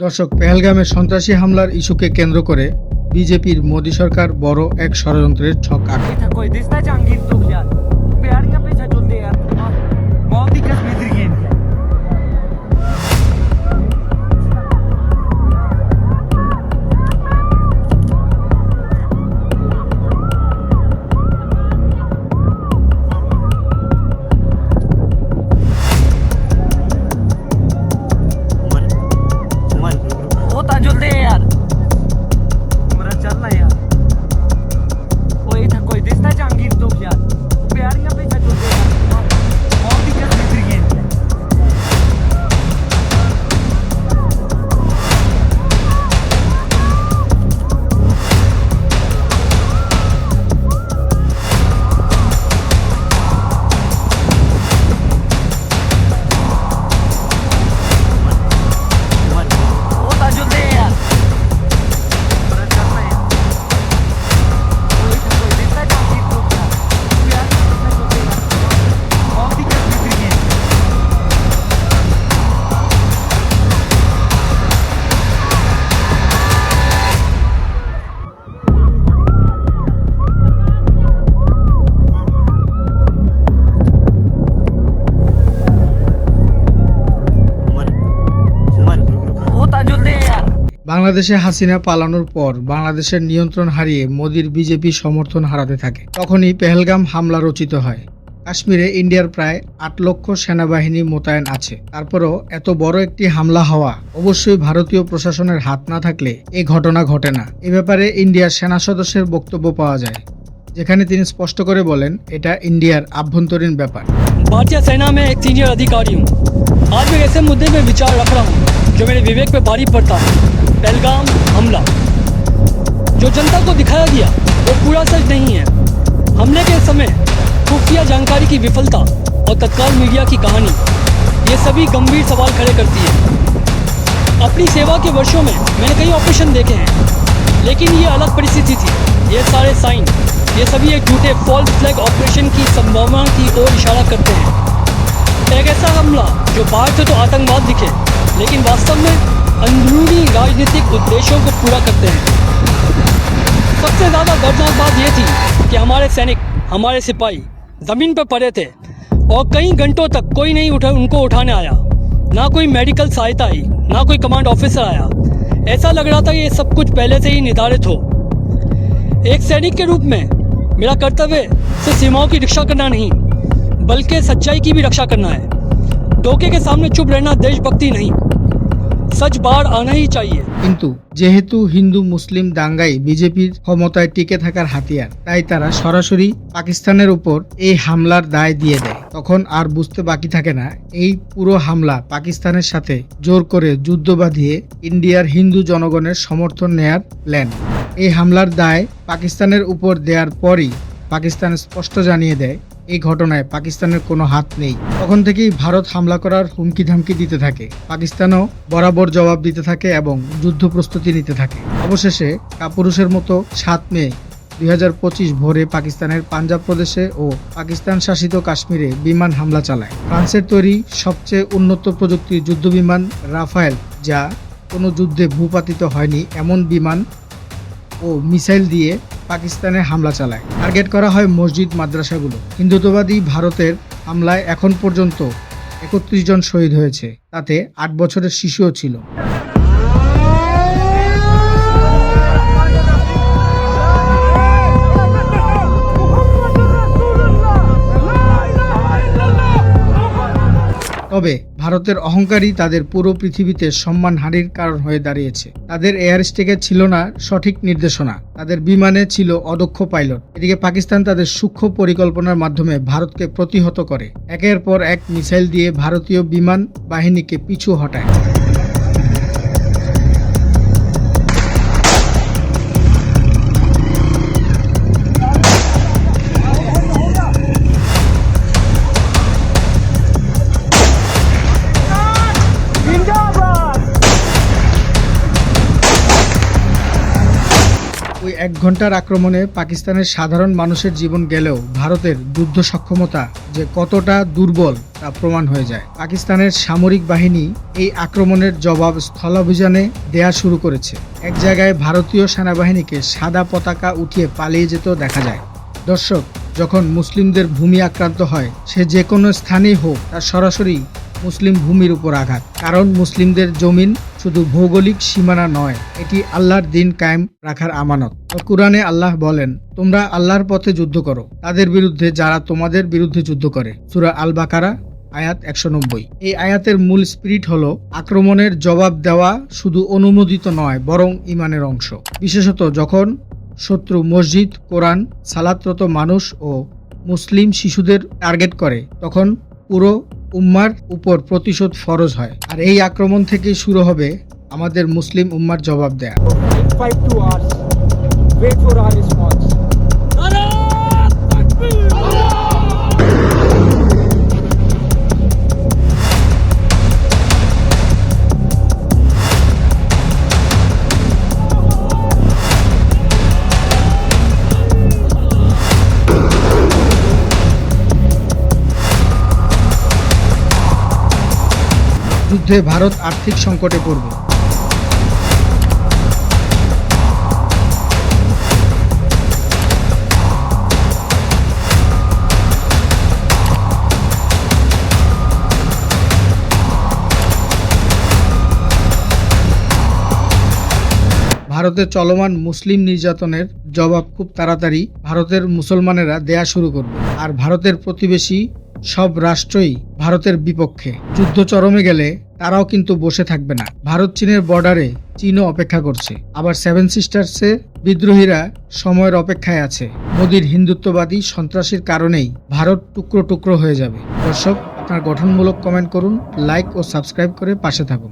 দর্শক, পেহেলগামে সন্ত্রাসী হামলার ইস্যুকে কেন্দ্র করে বিজেপির মোদী সরকার বড় এক ষড়যন্ত্রের ছক আঁকে। বাংলাদেশে হাসিনা পালানোর পর বাংলাদেশের নিয়ন্ত্রণ হারিয়ে মোদির বিজেপি সমর্থন হারাতে থাকে। তখনই পেহেলগাম হামলা রচিত হয়। কাশ্মীরে ইন্ডিয়ার প্রায় আট লক্ষ সেনাবাহিনী মোতায়েন আছে। তারপরও এত বড় একটি হামলা হওয়া অবশ্যই ভারতীয় প্রশাসনের হাত না থাকলে এ ঘটনা ঘটে না। এ ব্যাপারে ইন্ডিয়ার সেনা সদস্যের বক্তব্য পাওয়া যায়। যেখানে তিনি স্পষ্ট করে বলেন, এটা ইন্ডিয়ার আভ্যন্তরীণ ব্যাপার। ভারতীয় সেনা আমি এক সিনিয়র অধিকারী হুম। আজ এসে মুদ্দে মে বিচার রাখ হুম जो मेरे विवेक पे भारी पड़ता, पहलगाम हमला। जो जनता को दिखाया गया, वो पूरा सच नहीं है। हमले के समय खुफिया जानकारी की विफलता और तत्काल मीडिया की कहानी, ये सभी गंभीर सवाल खड़े करती है। अपनी सेवा के वर्षों में मैंने कई ऑपरेशन देखे हैं, लेकिन ये अलग परिस्थिति थी। ये सारे साइन, ये सभी एक झूठे फॉल्स फ्लैग ऑपरेशन की संभावना की ओर इशारा करते हैं। एक ऐसा हमला, जो बाहर से तो आतंकवाद दिखे लेकिन वास्तव में अंदरूनी राजनीतिक उद्देश्यों को पूरा करते हैं। सबसे ज़्यादा दर्दनाक बात यह थी कि हमारे सैनिक, हमारे सिपाही ज़मीन पर पड़े थे और कई घंटों तक कोई नहीं उठा, उनको उठाने आया। ना कोई मेडिकल सहायता आई, ना कोई कमांड ऑफिसर आया। ऐसा लग रहा था कि ये सब कुछ पहले से ही निर्धारित हो। एक सैनिक के रूप में मेरा कर्तव्य सिर्फ़ सीमाओं की रक्षा करना नहीं, बल्कि सच्चाई की भी रक्षा करना है। धोखे के सामने चुप रहना देशभक्ति नहीं सच बाहर आना ही चाहिए কিন্তু যেহেতু হিন্দু মুসলিম দাঙ্গাই বিজেপির ক্ষমতায় টিকে থাকার হাতিয়ার তাই তারা সরাসরি পাকিস্তানের উপর এই হামলার দায় দিয়ে দেয় তখন আর বুঝতে বাকি থাকে না এই পুরো হামলা পাকিস্তানের সাথে জোর করে যুদ্ধ বাঁধিয়ে ইন্ডিয়ার হিন্দু জনগণের সমর্থন নেয়ার প্ল্যান এই হামলার দায় পাকিস্তানের উপর দেওয়ার পরই পাকিস্তান স্পষ্ট জানিয়ে দেয় এই ঘটনায় পাকিস্তানের কোনো হাত নেই। তখন থেকেই ভারত হামলা করার হুমকি ধামকি দিতে থাকে। পাকিস্তানও বরাবর জবাব দিতে থাকে এবং যুদ্ধ প্রস্তুতি নিতে থাকে। অবশেষে কাপুরুষের মতো সাত মে, দুই হাজার পঁচিশ ভোরে পাকিস্তানের পাঞ্জাব প্রদেশে ও পাকিস্তান শাসিত কাশ্মীরে বিমান হামলা চালায়। ফ্রান্সের তৈরি সবচেয়ে উন্নত প্রযুক্তির যুদ্ধবিমান রাফায়েল, যা কোনো যুদ্ধে ভূপাতিত হয়নি, এমন বিমান ও মিসাইল দিয়ে পাকিস্তানে হামলা চালায়। টার্গেট করা হয় মসজিদ, মাদ্রাসাগুলো। হিন্দুত্ববাদী ভারতের হামলায় এখন পর্যন্ত একত্রিশ জন শহীদ হয়েছে। তাতে আট বছরের শিশুও ছিল। তবে ভারতের অহংকারী তাদের পুরো পৃথিবীতে সম্মান হারির কারণ হয়ে দাঁড়িয়েছে। তাদের এয়ার স্টেকে ছিল না সঠিক নির্দেশনা। তাদের বিমানে ছিল অদক্ষ পাইলট। এদিকে পাকিস্তান তাদের সূক্ষ্ম পরিকল্পনার মাধ্যমে ভারতকে প্রতিহত করে। একের পর এক মিসাইল দিয়ে ভারতীয় বিমান বাহিনীকে পিছু হটায়। ওই এক ঘণ্টার আক্রমণে পাকিস্তানের সাধারণ মানুষের জীবন গেলেও ভারতের যুদ্ধ সক্ষমতা যে কতটা দুর্বল তা প্রমাণ হয়ে যায়। পাকিস্তানের সামরিক বাহিনী এই আক্রমণের জবাব স্থলাভিযানে দেয়া শুরু করেছে। এক জায়গায় ভারতীয় সেনাবাহিনীকে সাদা পতাকা উঠিয়ে পালিয়ে যেতেও দেখা যায়। দর্শক, যখন মুসলিমদের ভূমি আক্রান্ত হয়, সে যে কোনো স্থানেই হোক, তার সরাসরি মুসলিম ভূমির উপর আঘাত। কারণ মুসলিমদের জমিন শুধু ভৌগোলিক সীমানা নয়, এটি আল্লাহর দিন কায়েম রাখার আমানত। কুরআনে আল্লাহ বলেন, তোমরা আল্লাহর পথে যুদ্ধ করো। তাদের বিরুদ্ধে যারা তোমাদের বিরুদ্ধে যুদ্ধ করে। সূরা আল বাকারা আয়াত একশো নব্বই। এই আয়াতের মূল স্পিরিট হল আক্রমণের জবাব দেওয়া শুধু অনুমোদিত নয়, বরং ইমানের অংশ। বিশেষত যখন শত্রু মসজিদ, কোরআন, সালাতরত মানুষ ও মুসলিম শিশুদের টার্গেট করে, তখন পুরো উম্মার উপর প্রতিশোধ ফরজ হয়। আর এই আক্রমণ থেকেই শুরু হবে আমাদের মুসলিম উম্মার জবাব দেয়া। যুদ্ধে ভারত আর্থিক সংকটে পড়বে। ভারতে চলমান মুসলিম নির্যাতনের জবাব খুব তাড়াতাড়ি ভারতের মুসলমানেরা দেয়া শুরু করবে। আর ভারতের প্রতিবেশী সব রাষ্ট্রই ভারতের বিপক্ষে। যুদ্ধ চরমে গেলে তারাও কিন্তু বসে থাকবে না। ভারত চীনের বর্ডারে চীনও অপেক্ষা করছে। আবার সেভেন সিস্টার্সে বিদ্রোহীরা সময়ের অপেক্ষায় আছে। মোদীর হিন্দুত্ববাদী সন্ত্রাসীর কারণেই ভারত টুকরো টুকরো হয়ে যাবে। দর্শক, আপনার গঠনমূলক কমেন্ট করুন, লাইক ও সাবস্ক্রাইব করে পাশে থাকুন।